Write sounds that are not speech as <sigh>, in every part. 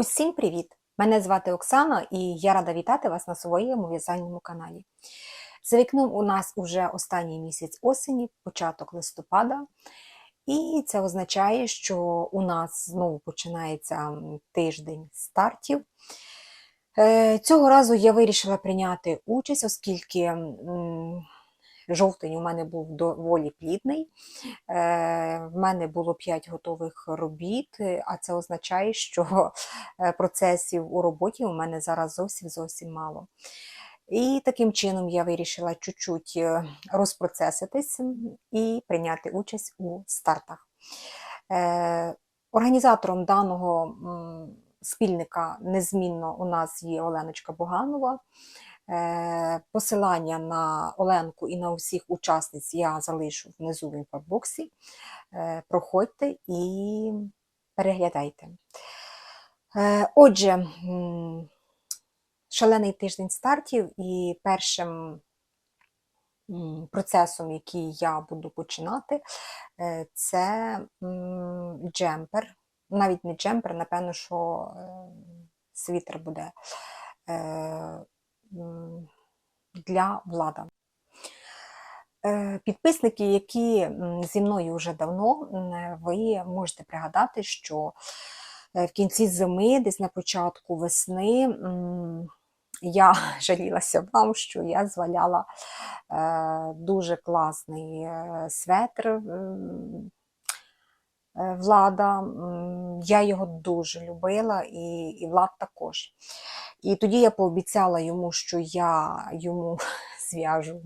Усім привіт! Мене звати Оксана і я рада вітати вас на своєму в'язальному каналі. За вікном у нас уже останній місяць осені, початок листопада, і це означає, що у нас знову починається тиждень стартів. Е, Цього разу я вирішила прийняти участь, оскільки жовтень у мене був доволі плідний. Е, В мене було 5 готових робіт, а це означає, що е, процесів у роботі у мене зараз зовсім зовсім мало. І таким чином я вирішила чуть-чуть е, розпроцеситись і прийняти участь у стартах. Організатором даного спільника незмінно у нас є Оленочка Буганова. Е, Посилання на Оленку і на усіх учасниць я залишу внизу в інфобоксі. Е, Проходьте і переглядайте. Е, Отже, шалений тиждень стартів і першим процесом, який я буду починати, це джемпер. Навіть не джемпер, напевно, що світер буде для влада. Е, Підписники, які зі мною вже давно, ви можете пригадати, що е, в кінці зими, десь на початку весни, я <laughs> жалілася вам, що я зваляла е, дуже класний светр влада. Я його дуже любила, і, і Влад також. І тоді я пообіцяла йому, що я йому <laughs> зв'яжу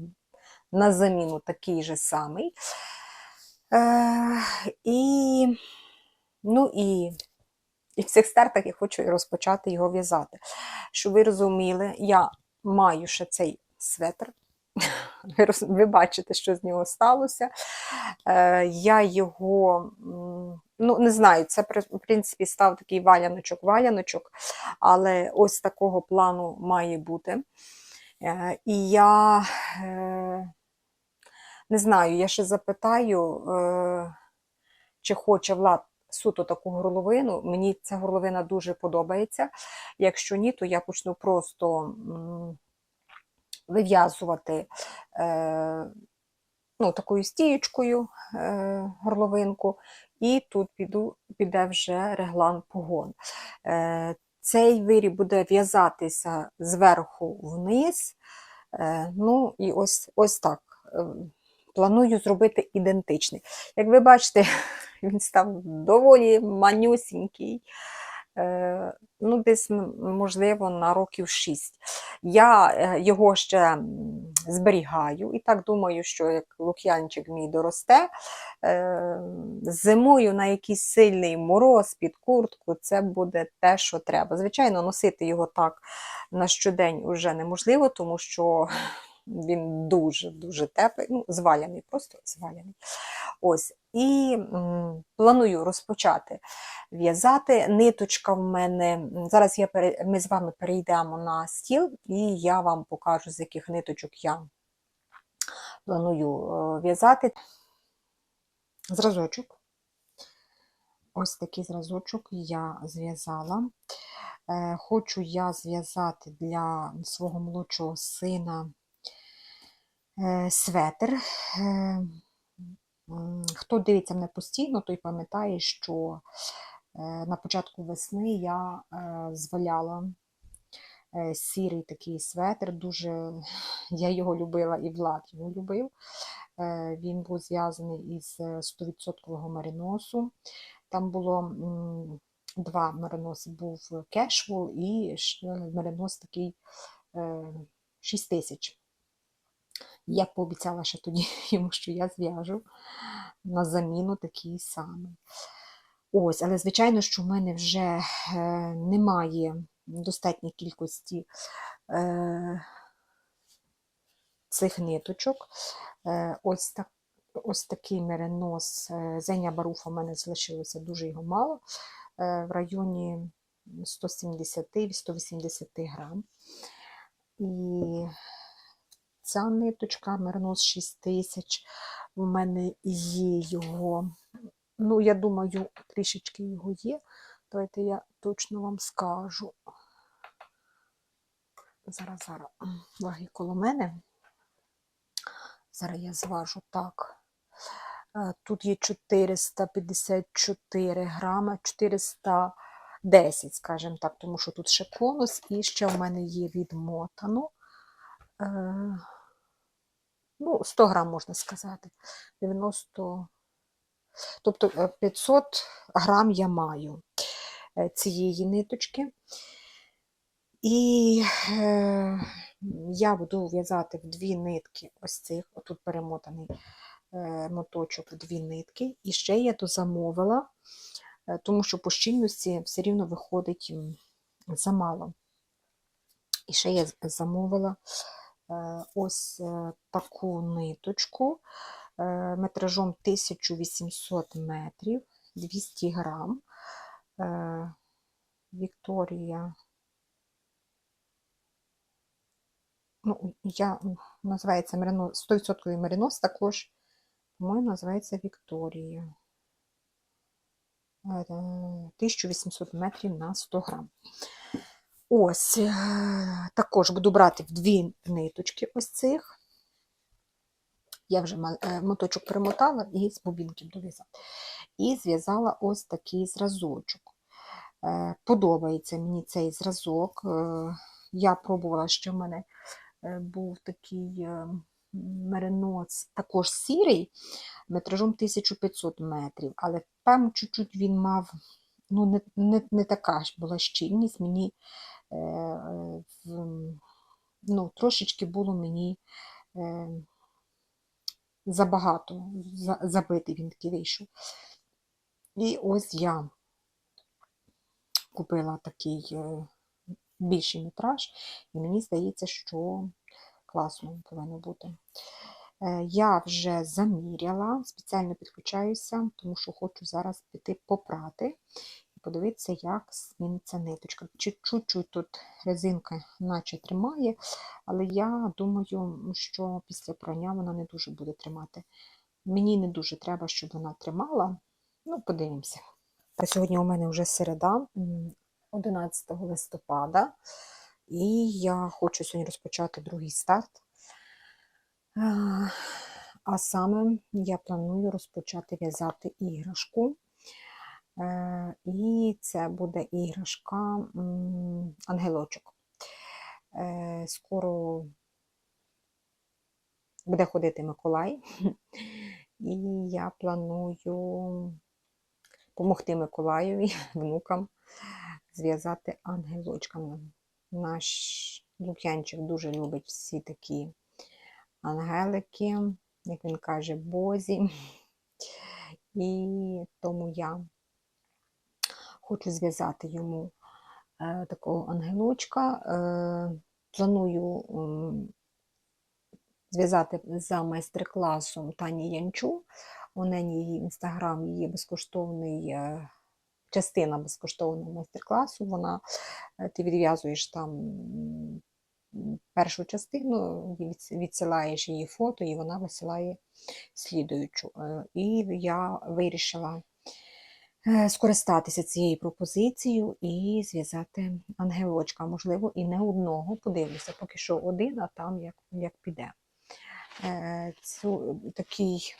на заміну такий же самий. Е, і, ну і, і в цих стартах я хочу розпочати його в'язати. Щоб ви розуміли, я маю ще цей светр. Ви, ви бачите, що з нього сталося. Е, я його, ну не знаю, це в принципі став такий валяночок-валяночок, але ось такого плану має бути. Е, і я е, не знаю, я ще запитаю, е, чи хоче Влад суто таку горловину. Мені ця горловина дуже подобається. Якщо ні, то я почну просто вив'язувати е, ну, такою стієчкою е, горловинку, і тут піду, піде вже реглан погон. Е, цей виріб буде в'язатися зверху вниз. Е, ну і ось, ось так. Е, Планую зробити ідентичний. Як ви бачите, <laughs> він став доволі манюсінький. Е, ну, десь, можливо, на років 6. Я е, його ще зберігаю і так думаю, що як лук'янчик мій доросте, е, зимою на якийсь сильний мороз під куртку, це буде те, що треба. Звичайно, носити його так на щодень вже неможливо, тому що <laughs> він дуже-дуже теплий, ну, зваляний, просто зваляний. Ось. І планую розпочати в'язати. Ниточка в мене. Зараз я ми з вами перейдемо на стіл, і я вам покажу, з яких ниточок я планую е, в'язати. Зразочок. Ось такий зразочок я зв'язала. Е, Хочу я зв'язати для свого молодшого сина е, светр. Хто дивиться мене постійно, той пам'ятає, що е, на початку весни я е, зваляла е, сірий такий светр. Дуже <laughs> я його любила і Влад його любив. Він був зв'язаний із е, 100% мариносу. Там було два мериноси, був кешвол і меринос такий е, 6 тисяч. Я пообіцяла ще тоді <laughs> йому, що я зв'яжу на заміну такий самий. Ось, але звичайно, що в мене вже е, немає достатньої кількості е, цих ниточок. Е, ось, так, ось такий меринос. е, Зеня Баруфа в мене залишилося дуже його мало, е, в районі 170-180 грам. І ця ниточка Мернос 6000. У мене є його, ну, я думаю, трішечки його є. Давайте я точно вам скажу. Зараз, зараз, ваги коло мене. Зараз я зважу так. Е, Тут є 454 грама, 410, скажімо так, тому що тут ще конус, і ще в мене є відмотано. Е, Ну, 100 грам можна сказати. 90, тобто е, 500 грам я маю е, цієї ниточки. І е, я буду в'язати в дві нитки ось цих, отут перемотаний е, моточок в дві нитки. І ще я дозамовила, е, тому що по щільності все рівно виходить замало. І ще я замовила ось е, таку ниточку е, метражом 1800 метрів, 200 грам. Е, Вікторія. Ну, я називається меринос, 100% меринос також, по-моєму, називається Вікторія. Е, 1800 метрів на 100 грам. Ось, е, також буду брати в дві ниточки ось цих. Я вже е, моточок перемотала і з бобінки буду в'язати. І зв'язала ось такий зразочок. Е, Подобається мені цей зразок. Я пробувала, що в мене був такий меринос, також сірий, метражом 1500 метрів, але певно, чуть-чуть він мав, ну, не, не, не така ж була щільність, мені ну, трошечки було мені е, забагато, забитий він такий вийшов. І ось я купила такий е, більший метраж, і мені здається, що класно повинно бути. Е, Я вже заміряла, спеціально підключаюся, тому що хочу зараз піти попрати подивитися, як зміниться ниточка. Чуть-чуть тут резинка наче тримає, але я думаю, що після прання вона не дуже буде тримати. Мені не дуже треба, щоб вона тримала. Ну, подивимося. Та Сьогодні у мене вже середа, 11 листопада, і я хочу сьогодні розпочати другий старт. А, А саме я планую розпочати в'язати іграшку. Е, І це буде іграшка ангелочок. Е, Скоро буде ходити Миколай, <laughs> і я планую допомогти Миколаєві, <laughs> внукам, зв'язати ангелочками. Наш Лук'янчик дуже любить всі такі ангелики, як він каже, бозі. <laughs> І тому я хочу зв'язати йому е, такого ангелочка. Е, планую зв'язати за майстер-класом Тані Янчу. У неї її інстаграм є безкоштовний, е, частина безкоштовного майстер-класу. Вона, ти відв'язуєш там першу частину, відсилаєш її фото, і вона висилає слідуючу. І я вирішила скористатися цією пропозицією і зв'язати ангелочка. Можливо, і не одного. Подивлюся, поки що один, а там як, як піде. Е, Цю, такий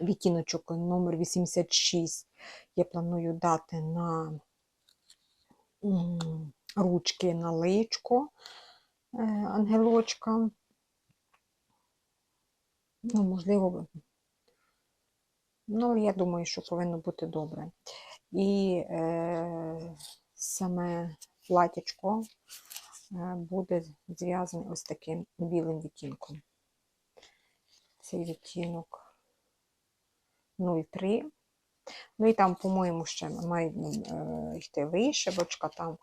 відтіночок номер 86 я планую дати на ручки на личко е, ангелочка. Ну, можливо, ну, я думаю, що повинно бути добре. І е, саме платячко е, буде зв'язане ось таким білим відтінком. Цей відтінок 0,3. Ну і там, по-моєму, ще має е, йти вишивочка, там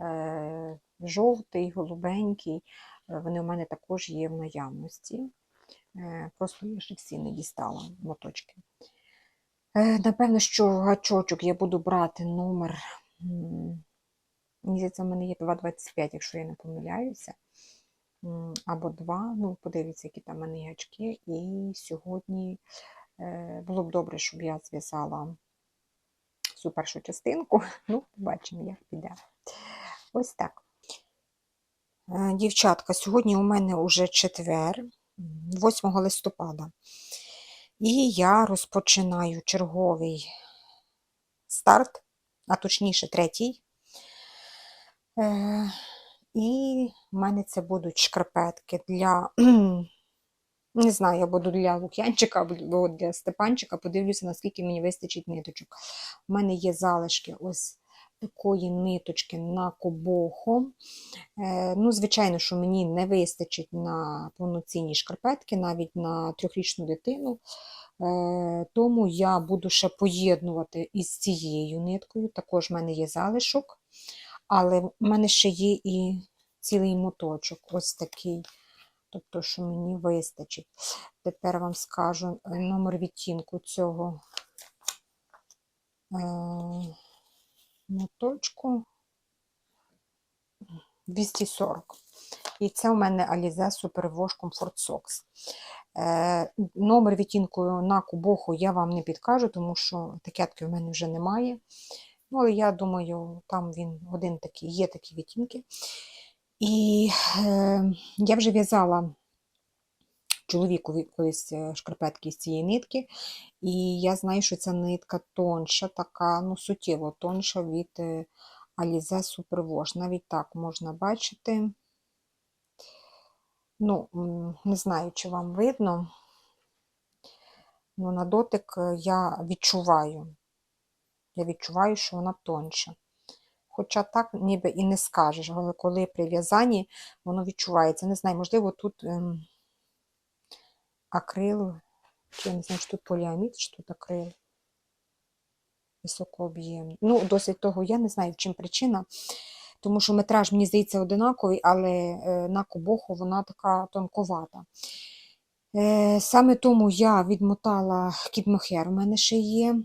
е, жовтий, голубенький. Е, Вони у мене також є в наявності. Е, Просто я ще всі не дістала моточки. Е, Напевно, що гачочок я буду брати номер. м, Мені здається, в мене є 2,25, якщо я не помиляюся. Або 2. Ну, подивіться, які там в мене гачки. І сьогодні е, було б добре, щоб я зв'язала цю першу частинку. <laughs> Ну, побачимо, як піде. Ось так. Дівчатка, сьогодні у мене вже четвер, 8 листопада. І я розпочинаю черговий старт, а точніше третій. Е, І в мене це будуть шкарпетки для, <clears throat> не знаю, я буду для Лук'янчика або для Степанчика, подивлюся, наскільки мені вистачить ниточок. У мене є залишки ось такої ниточки на кобоху. Е, Ну, звичайно, що мені не вистачить на повноцінні шкарпетки, навіть на трьохрічну дитину. Е, Тому я буду ще поєднувати із цією ниткою. Також в мене є залишок, але в мене ще є і цілий моточок, ось такий. Тобто, що мені вистачить. Тепер вам скажу е, номер відтінку цього моточку 240. І це у мене Alize Superwash Comfort Socks. Е, номер відтінку на кубоху я вам не підкажу, тому що такетки в мене вже немає. Ну, але я думаю, там він один такий, є такі відтінки. І е, я вже в'язала чоловікові колись е, шкарпетки з цієї нитки, і я знаю, що ця нитка тонша, така, ну, суттєво тонша від е, Alize Superwash. Навіть так можна бачити. Ну, не знаю, чи вам видно. Ну, на дотик е, я відчуваю. Я відчуваю, що вона тонша. Хоча так ніби і не скажеш, але коли при в'язанні воно відчувається. Не знаю, можливо, тут акрил, чи я не знаю, чи тут поліамід, чи тут акрил. Високооб'ємний. Ну, досить того, я не знаю, в чим причина. Тому що метраж, мені здається, одинаковий, але е, на кобоху вона така тонковата. Е, Саме тому я відмотала кідмохер, у мене ще є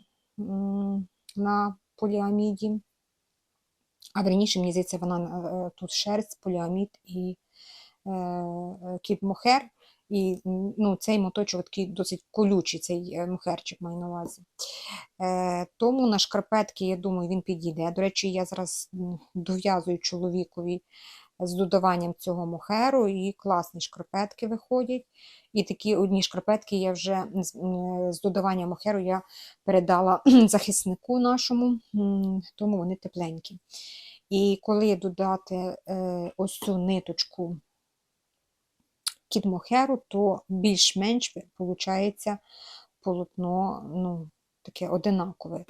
на поліаміді. А верніше, мені здається, вона е, тут шерсть, поліамід і кіт-мохер. І ну, цей моточок такий досить колючий, цей е, мохерчик маю на увазі. Е, тому на шкарпетки, я думаю, він підійде. До речі, я зараз дов'язую чоловікові з додаванням цього мохеру, і класні шкарпетки виходять. І такі одні шкарпетки я вже з, додаванням мохеру я передала <clears throat> захиснику нашому, тому вони тепленькі. І коли додати е, ось цю ниточку кідмохеру, то більш-менш виходить полотно ну, таке одинакове.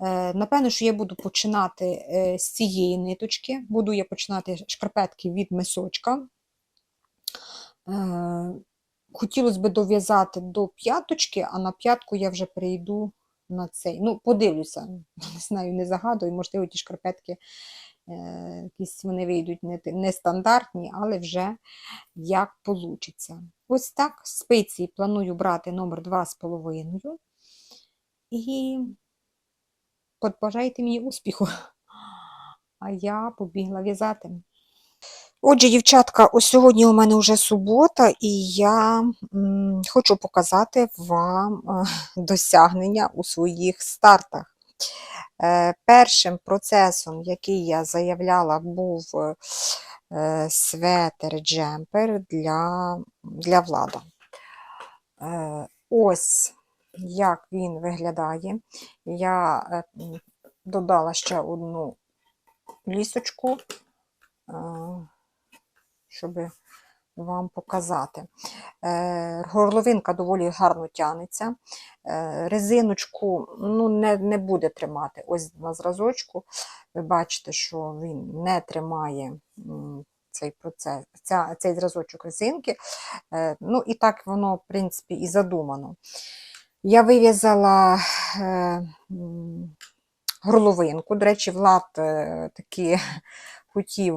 Е, напевно, що я буду починати е, з цієї ниточки. Буду я починати шкарпетки від мисочка. Е, хотілося б дов'язати до п'яточки, а на п'ятку я вже перейду на цей. Ну, подивлюся, <laughs> не знаю, не загадую, можливо, ті шкарпетки якісь вони вийдуть не, не стандартні, але вже як получиться. Ось так, спиці планую брати номер 2,5. І побажайте мені успіху. <laughs> А я побігла в'язати. Отже, дівчатка, ось сьогодні у мене вже субота, і я м, хочу показати вам е, <laughs> досягнення у своїх стартах. Е, першим процесом, який я заявляла, був е, светер-джемпер для, для влада. Е, ось як він виглядає. Я додала ще одну лісочку, щоб вам показати. Е, Горловинка доволі гарно тянеться. Е, Резиночку ну, не, не буде тримати. Ось на зразочку. Ви бачите, що він не тримає цей процес, ця, цей зразочок резинки. Е, Ну і так воно, в принципі, і задумано. Я вив'язала горловинку. До речі, Влад таки <laughs> хотів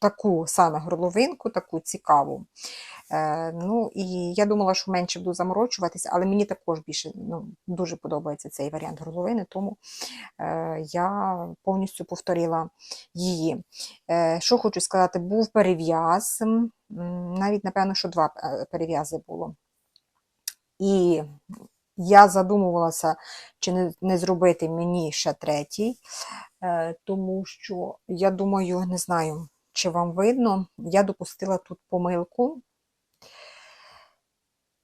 таку саме горловинку, таку цікаву. Е, ну, і я думала, що менше буду заморочуватися, але мені також більше ну, дуже подобається цей варіант горловини, тому е, я повністю повторила її. Е, що хочу сказати, був перев'яз, навіть, напевно, що два е, перев'язи було. І Я задумувалася, чи не, не зробити мені ще третій, е, тому що я думаю, не знаю, чи вам видно, я допустила тут помилку.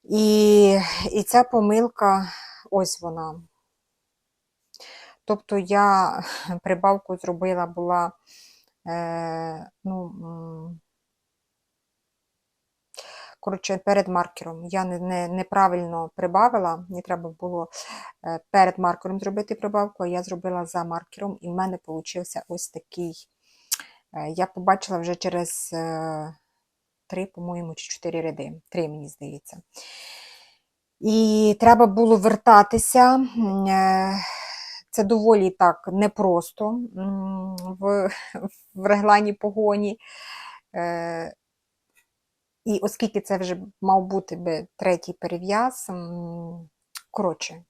І, і ця помилка, ось вона. Тобто я <laughs> прибавку зробила була, е, ну, коротше, перед маркером. Я не, не, неправильно прибавила, мені треба було е, перед маркером зробити прибавку, а я зробила за маркером, і в мене вийшов ось такий. Е, Я побачила вже через е, три, по-моєму, чи чотири ряди. Три, мені здається. І треба було вертатися. е, Це доволі так непросто в, <laughs> в реглані погоні. І оскільки це вже мав бути би третій перев'яз, коротше,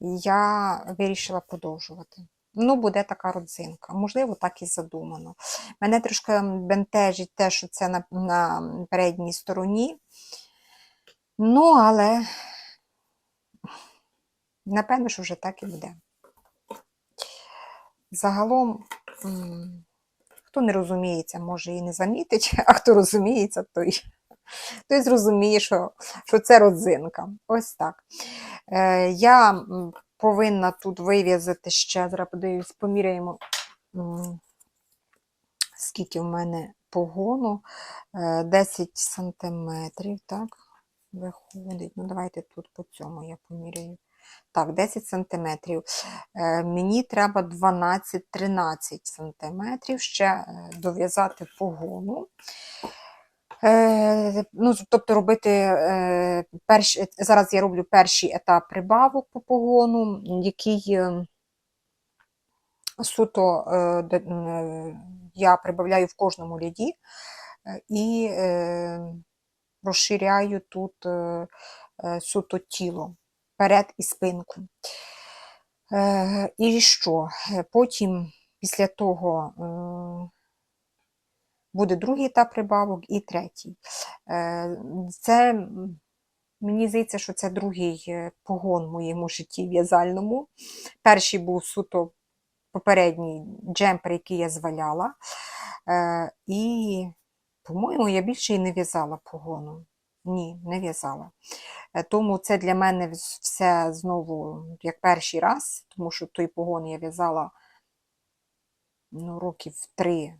я вирішила продовжувати. Ну, буде така родзинка. Можливо, так і задумано. Мене трошки бентежить те, що це на, на передній стороні. Ну, але напевно, що вже так і буде. Загалом, хто не розуміється, може і не замітить, <laughs> а хто розуміється, той, той зрозуміє, що, що це родзинка. Ось так. Е, я повинна тут вив'язати ще, зараз поміряємо, скільки в мене погону. Е, 10 сантиметрів, так, виходить. Ну, давайте тут по цьому я поміряю. Так, 10 сантиметрів. Е, Мені треба 12-13 сантиметрів ще е, дов'язати погону. Е, ну, тобто робити е, перш, зараз я роблю перший етап прибавок по погону, який е, суто я прибавляю в кожному ряді і розширяю тут суто тіло, перед і спинку. І що? Потім, після того, буде другий етап прибавок і третій. Е, Це, мені здається, що це другий е, погон в моєму житті в'язальному. Перший був суто попередній джемпер, який я зваляла. Е, І, по-моєму, я більше і не в'язала погону. Ні, не в'язала. Тому це для мене все знову як перший раз, тому що той погон я в'язала ну, років три.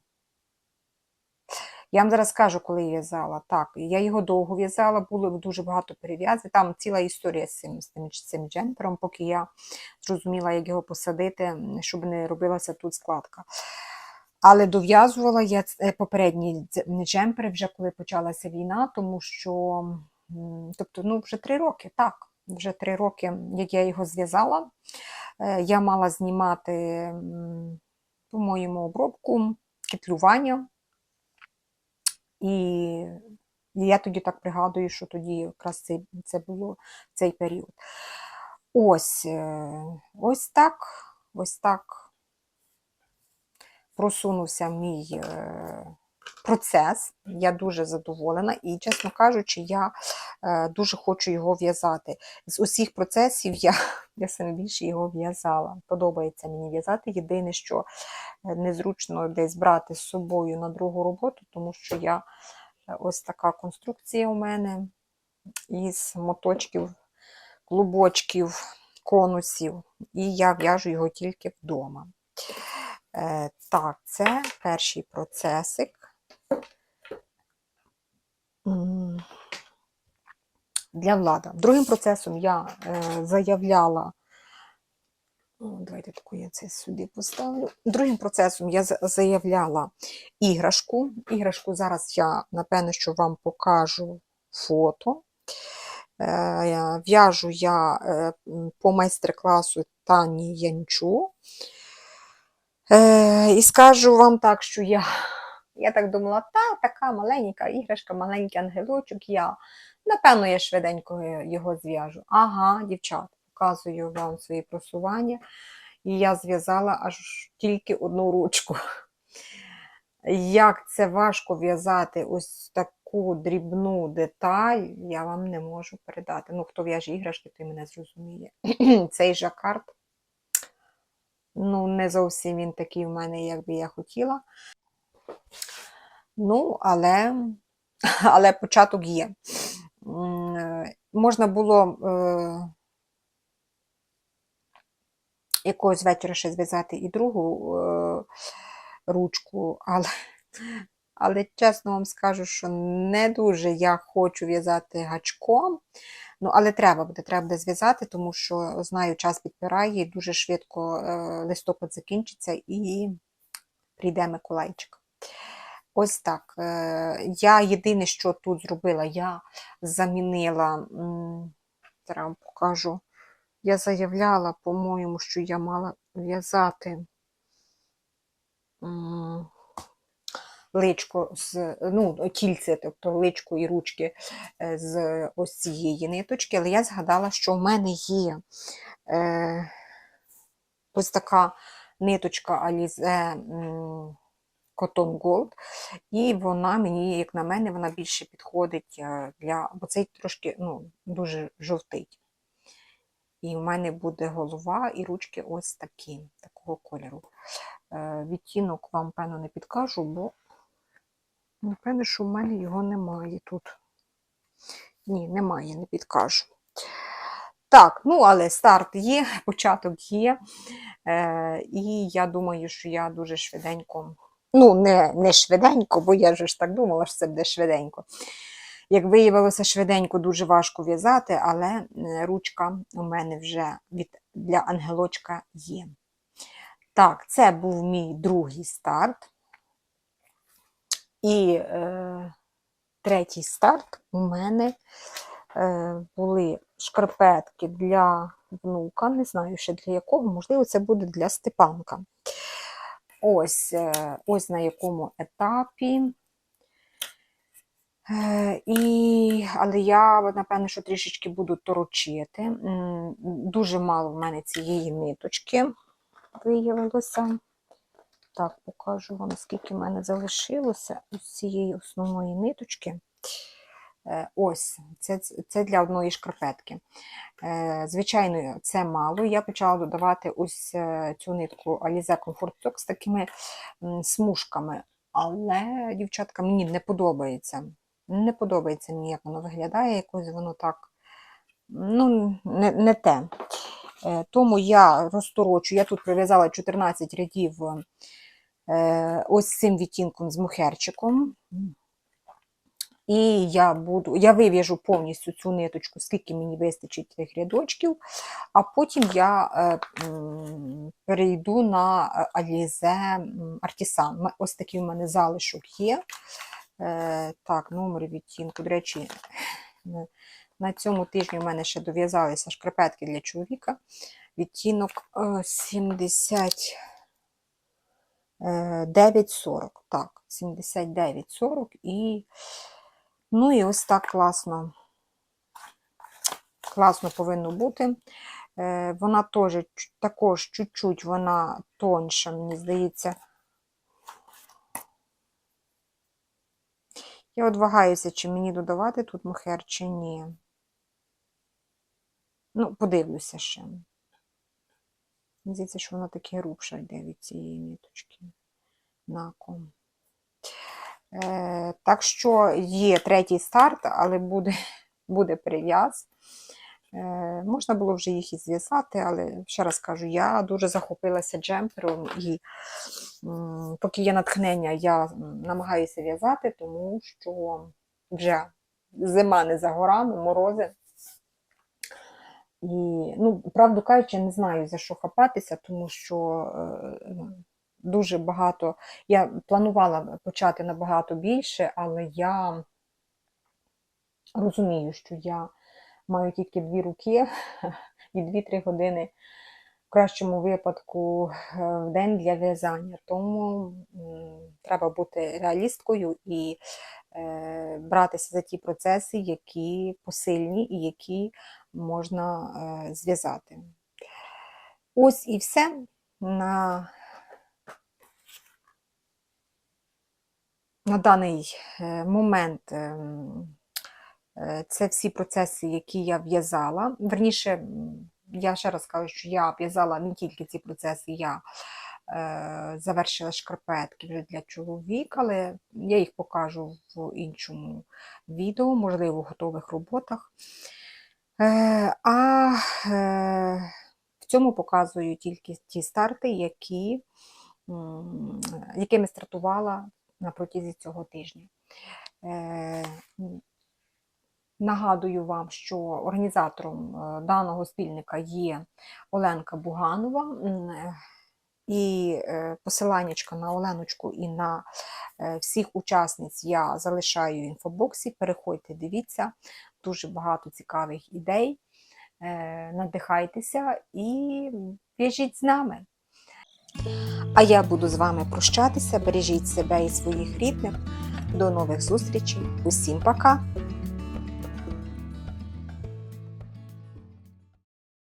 Я вам зараз скажу, коли я в'язала. Так, я його довго в'язала, було дуже багато перев'язів. Там ціла історія з цим, з цим, цим джемпером, поки я зрозуміла, як його посадити, щоб не робилася тут складка. Але дов'язувала я е, попередні джемпери вже коли почалася війна, тому що, тобто, ну, вже три роки, так, вже три роки, як я його зв'язала. Е, Я мала знімати, по-моєму, обробку, кетлювання. І я тоді так пригадую, що тоді якраз це, це було цей період. Ось, е, ось так, ось так просунувся мій е, процес. Я дуже задоволена і, чесно кажучи, я е, дуже хочу його в'язати. З усіх процесів я, <laughs> я саме більше його в'язала. Подобається мені в'язати. Єдине, що е, незручно десь брати з собою на другу роботу, тому що я е, ось така конструкція у мене із моточків, клубочків, конусів, і я в'яжу його тільки вдома. Е, так, це перший процесик. Для влада. Другим процесом я е, заявляла. Давайте таку я це сюди поставлю. Другим процесом я заявляла іграшку. Іграшку зараз я, напевно, що вам покажу фото. Е, В'яжу я е, по майстер-класу Тані Янчу. І скажу вам так, що я, я так думала, та така маленька іграшка, маленький ангелочок, я, напевно, я швиденько його зв'яжу. Ага, дівчат, показую вам свої просування. І я зв'язала аж тільки одну ручку. як це важко в'язати ось таку дрібну деталь, я вам не можу передати. Ну, хто в'яже іграшки, той мене зрозуміє. <clears throat> Цей жакард, ну, не зовсім він такий в мене, як би я хотіла. Ну, але, але початок є. Е, Можна було е, якогось вечора ще зв'язати і другу е, ручку, але, але чесно вам скажу, що не дуже я хочу в'язати гачком. Ну, але треба буде, треба буде зв'язати, тому що знаю, час підпирає, дуже швидко е, листопад закінчиться і прийде Миколайчик. Ось так. Е, Я єдине, що тут зробила, я замінила, зараз покажу, я заявляла, по-моєму, що я мала в'язати личко з, ну, кільце, тобто личко і ручки е, з ось цієї ниточки, але я згадала, що в мене є е, ось така ниточка м, Cotton Gold, і вона мені, як на мене, вона більше підходить е, для, бо цей трошки ну, дуже жовтить. І в мене буде голова і ручки ось такі, такого кольору. Е, Відтінок вам, певно, не підкажу, бо напевно, що в мене його немає тут. Ні, немає, не підкажу. Так, ну але старт є, початок є. Е, і я думаю, що я дуже швиденько. Ну, не, не швиденько, бо я ж так думала, що це буде швиденько. Як виявилося, швиденько дуже важко в'язати, але е, ручка у мене вже від, для ангелочка є. Так, це був мій другий старт. І е, третій старт у мене е, були шкарпетки для внука. Не знаю ще для якого, можливо, це буде для Степанка. Ось, е, ось на якому етапі. Е, І, але я, напевно, що трішечки буду торочити. Дуже мало в мене цієї ниточки виявилося. Так, покажу вам, скільки в мене залишилося із цієї основної ниточки. Е, Ось, це, це для одної шкарпетки. Е, Звичайно, це мало. Я почала додавати ось е, цю нитку Alize Comfort Sock з такими смужками. Але, дівчатка, мені не подобається. Не подобається мені, як воно виглядає, якось воно так ну, не, не те. Тому я розторочу, я тут прив'язала 14 рядів ось цим відтінком з мухерчиком. І я буду, я вив'яжу повністю цю ниточку, скільки мені вистачить тих рядочків, а потім я е, перейду на Artisan. М- Ось такий у мене залишок є. Е, так, номер відтінку. До речі, на- цьому тижні у мене ще дов'язалися шкарпетки для чоловіка. Відтінок е, 79,40. Так, 79,40 і Ну і ось так класно. Класно повинно бути. Е, Вона теж також чуть-чуть вона тонша, мені здається. Я от вагаюся, чи мені додавати тут мохер, чи ні. Ну, подивлюся ще. Мені здається, що вона таки грубша йде від цієї ниточки. На ком. Е, так що є третій старт, але буде, <laughs> буде прив'яз. Е, можна було вже їх і зв'язати, але ще раз кажу, я дуже захопилася джемпером, і поки є натхнення, я намагаюся в'язати, тому що вже зима не за горами, морози. І, ну, правду кажучи, не знаю за що хапатися, тому що е, дуже багато. Я планувала почати набагато більше, але я розумію, що я маю тільки дві руки <laughs> і 2-3 години в кращому випадку е, в день для в'язання. Тому треба бути реалісткою і е, братися за ті процеси, які посильні і які можна е, зв'язати. Ось і все. На на даний е, момент ем, е, це всі процеси, які я в'язала. Верніше, я ще раз кажу, що я в'язала не тільки ці процеси, я е, завершила шкарпетки вже для чоловіка, але я їх покажу в іншому відео, можливо, в готових роботах. А в цьому показую тільки ті старти, які, якими стартувала на протязі цього тижня. Е, Нагадую вам, що організатором е, даного спільника є Оленка Буганова. І е, посиланнячко на Оленочку і на всіх учасниць я залишаю в інфобоксі. Переходьте, дивіться, дуже багато цікавих ідей. Надихайтеся і в'яжіть з нами. А я буду з вами прощатися. Бережіть себе і своїх рідних. До нових зустрічей. Усім пока!